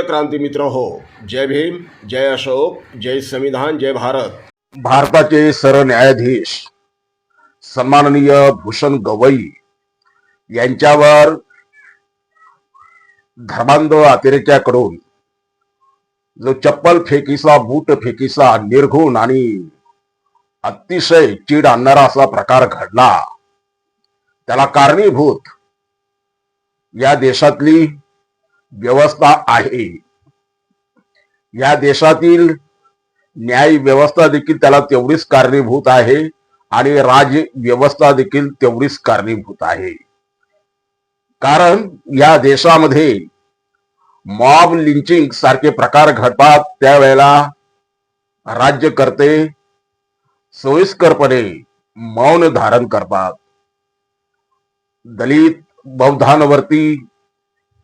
प्रिय क्रांती मित्र हो जय भीम जय अशोक जय संविधान जय भारत. भारताचे सरन्यायाधीश सन्माननीय भूषण गवई यांच्यावर धर्मांध अतिरेक्याकडून जो चप्पल फेकीचा बूट फेकीचा निर्घुण आणि अतिशय चीड आणणारा असा प्रकार घडला त्याला कारणीभूत या देशातली व्यवस्था आहे. या देशातील न्याय व्यवस्था देखील त्याला तेवढीच कारणीभूत आहे आणि राज व्यवस्था देखील तेवढीच कारणीभूत आहे. कारण या देशामध्ये मॉब लिंचिंग सारखे प्रकार घडतात. त्यावेळेला राज्यकर्ते सोयीस्करपणे मौन धारण करतात. दलित बौद्धांवरती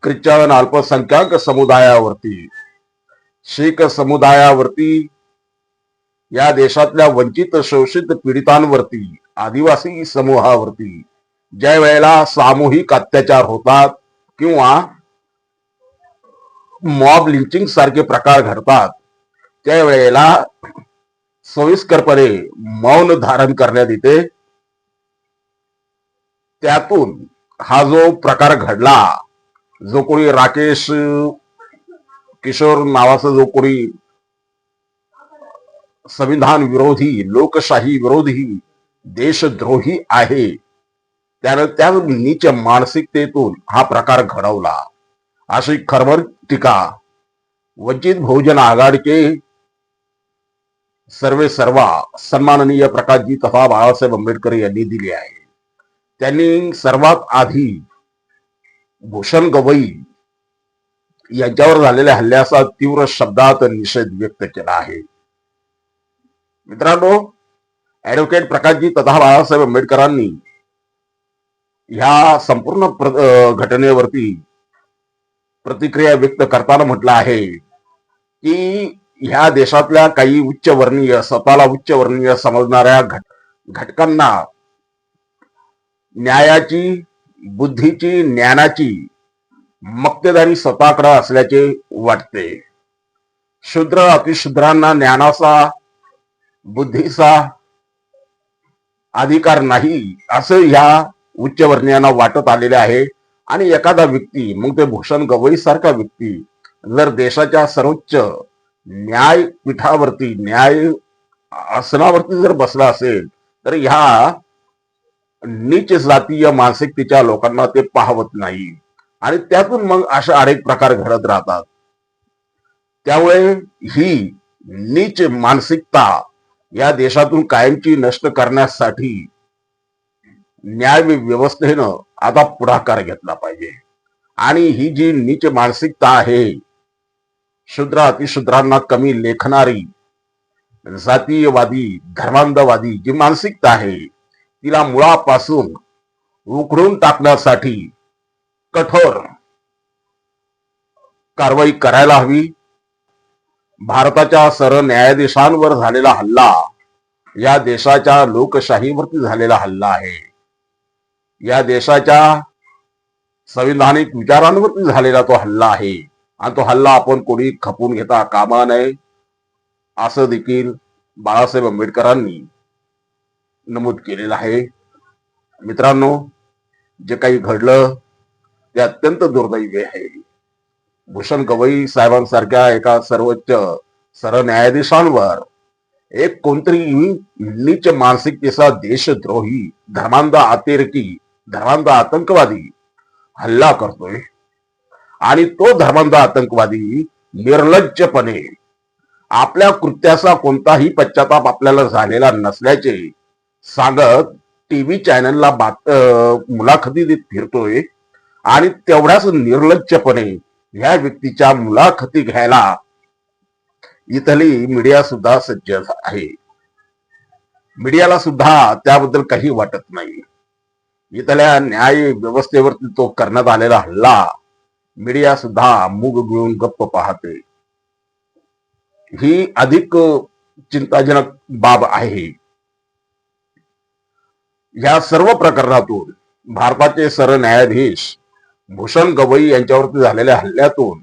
ख्रिश्चन अल्पसंख्याक समुदायावरती. शीख समुदायावरती या देशातल्या वंचित शोषित पीडितांवरती आदिवासी समूहावरती ज्या वेळेला सामूहिक अत्याचार होतात किंवा मॉब लिंचिंग सारखे प्रकार घडतात त्यावेळेला सविस्करपणे मौन धारण करण्यात येते. त्यातून हा जो प्रकार घडला जो कोणी राकेश किशोर नावाचा जो कोणी संविधान विरोधी लोकशाही विरोधी देशद्रोही आहे त्यानं त्या नीच मानसिकतेतून हा प्रकार घडवला. अशी खरबर टीका वंचित बहुजन आघाडीचे सर्वे सर्वा सन्माननीय प्रकाशजी तथा बाळासाहेब आंबेडकर यांनी दिली आहे. त्यांनी सर्वात आधी भूषण गवई यांच्यावर झालेल्या हल्ल्याचा तीव्र शब्दात निषेध व्यक्त केला आहे. मित्रांनो ऍडव्होकेट प्रकाशजी तथा बाळासाहेब आंबेडकरांनी ह्या संपूर्ण प्र- घटनेवरती प्रतिक्रिया व्यक्त करताना म्हटलं आहे की ह्या देशातल्या काही उच्चवर्णीय स्वतःला उच्चवर्णीय समजणाऱ्या घट घटकांना न्यायाची बुद्धीची ज्ञानाची मक्तेदारी स्वतःकडे असल्याचे वाटते. शूद्र अतिशूद्रांना ज्ञानाचा बुद्धीचा अधिकार नाही असं ह्या उच्चवर्णीयांना वाटत आलेले आहे. आणि एखादा व्यक्ती मग ते भूषण गवई सारखा व्यक्ती जर देशाच्या सर्वोच्च न्यायपीठावरती न्याय आसनावरती जर बसला असेल तर ह्या नीच जातीय मानसिकतेच्या लोकांना ते पाहवत नाही. आणि त्यातून मग अशा अनेक प्रकार घडत राहतात. त्यामुळे ही नीच मानसिकता या देशातून कायमची नष्ट करण्यासाठी न्याय व्यवस्थेनं आता पुढाकार घेतला पाहिजे. आणि ही जी नीच मानसिकता आहे शूद्र अतिशूद्रांना कमी लेखणारी जातीयवादी धर्मांधवादी जी मानसिकता आहे तिला मुळापासून उखडून टाकण्यासाठी कठोर कारवाई करायला हवी. भारताच्या सरन्यायाधीशांवर झालेला हल्ला या देशाच्या लोकशाहीवरती झालेला हल्ला आहे. या देशाच्या संविधानिक विचारांवरती झालेला तो हल्ला आहे. आणि तो हल्ला आपण कोणी खपून घेता कामा नये असं देखील बाळासाहेब आंबेडकरांनी नमूद केलेलं आहे. मित्रांनो जे काही घडलं ते अत्यंत दुर्दैवी आहे. भूषण गवई साहेबांसारख्या एका सर्वोच्च सरन्यायाधीशांवर एक कोणतरी नीच मानसिकतेचा देशद्रोही धर्मांध अतिरेकी धर्मांध आतंकवादी हल्ला करतोय. आणि तो धर्मांध आतंकवादी निर्लज्जपणे आपल्या कृत्याचा कोणताही पश्चाताप आपल्याला झालेला नसल्याचे सांगत टीव्ही चॅनलला बात मुलाखती देत फिरतोय आणि तेवढ्याच निर्लज्जपणे ह्या व्यक्तीच्या मुलाखती घ्यायला इथली मीडिया सुद्धा सज्ज आहे. मीडियाला सुद्धा त्याबद्दल काही वाटत नाही. इथल्या न्याय व्यवस्थेवरती तो करण्यात आलेला हल्ला मीडिया सुद्धा मूग गिळून गप्प पाहते. ही अधिक चिंताजनक बाब आहे. या सर्व प्रकरणातून भारताचे सरन्यायाधीश भूषण गवई यांच्यावरती झालेल्या हल्ल्यातून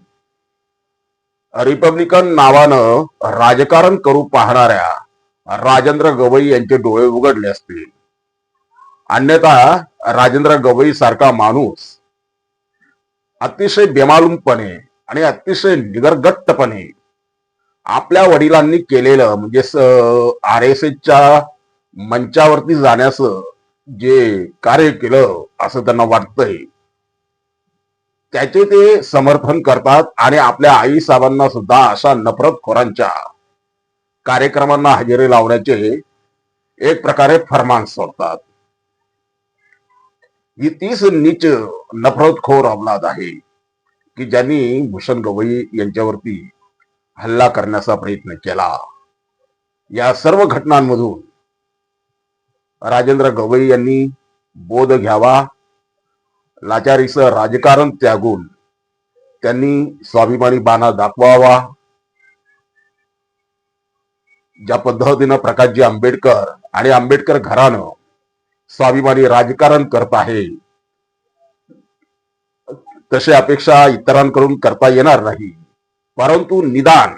रिपब्लिकन नावानं राजकारण करू पाहणाऱ्या राजेंद्र गवई यांचे डोळे उघडले असतील. अन्यथा राजेंद्र गवई सारखा माणूस अतिशय बेमालूमपणे आणि अतिशय निगरगट्टपणे आपल्या वडिलांनी केलेलं म्हणजे आर एस एसच्या मंचावरती जाण्याचं जे कार्य केलं असं त्यांना वाटतंय. त्याचे ते समर्थन करतात आणि आपल्या आई साहेबांना सुद्धा अशा नफरतखोरांच्या कार्यक्रमांना हजेरी लावण्याचे एक प्रकारे फरमान सोडतात. ही तीच नीच नफरतखोर अवलाद आहे की ज्यांनी भूषण गवई यांच्यावरती हल्ला करण्याचा प्रयत्न केला. या सर्व घटनांमधून राजेंद्र गवई यांनी बोध घ्यावा लाचारीचं राजकारण त्यागून त्यांनी स्वाभिमानी बाणा दाखवावा. ज्या पद्धतीनं प्रकाशजी आंबेडकर आणि आंबेडकर घरानं स्वाभिमानी राजकारण करत आहे तशी अपेक्षा इतरांकडून करता येणार नाही. परंतु निदान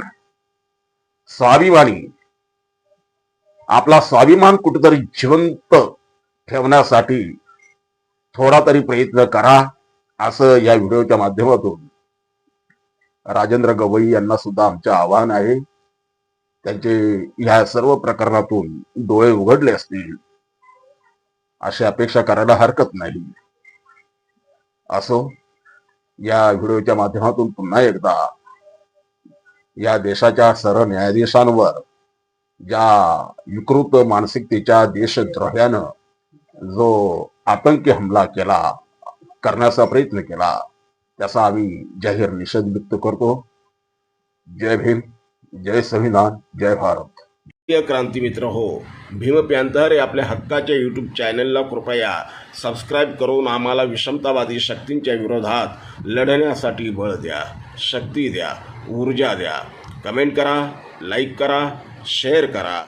स्वाभिमानी आपला स्वाभिमान कुठेतरी जिवंत ठेवण्यासाठी थोडा तरी प्रयत्न करा असं या व्हिडिओच्या माध्यमातून राजेंद्र गवई यांना सुद्धा आमचे आव्हान आहे. त्यांचे ह्या सर्व प्रकरणातून डोळे उघडले असतील अशी अपेक्षा करायला हरकत नाही. असो या व्हिडिओच्या माध्यमातून पुन्हा एकदा या देशाच्या सर्व न्यायाधीशांवर ज्या विकृत मानसिकतेच्या देशद्रोह्यानं जो आतंकी हमला केला करण्याचा प्रयत्न केला त्याचा आम्ही जाहीर निषेध व्यक्त करतो. जय भीम जय संविधान जय भारत. क्रांती मित्र हो भीम प्यांतर हे आपल्या हक्काच्या यूट्यूब चॅनलला कृपया सबस्क्राईब करून आम्हाला विषमतावादी शक्तींच्या विरोधात लढण्यासाठी बळ द्या शक्ती द्या ऊर्जा द्या. कमेंट करा लाईक करा शेअर करा.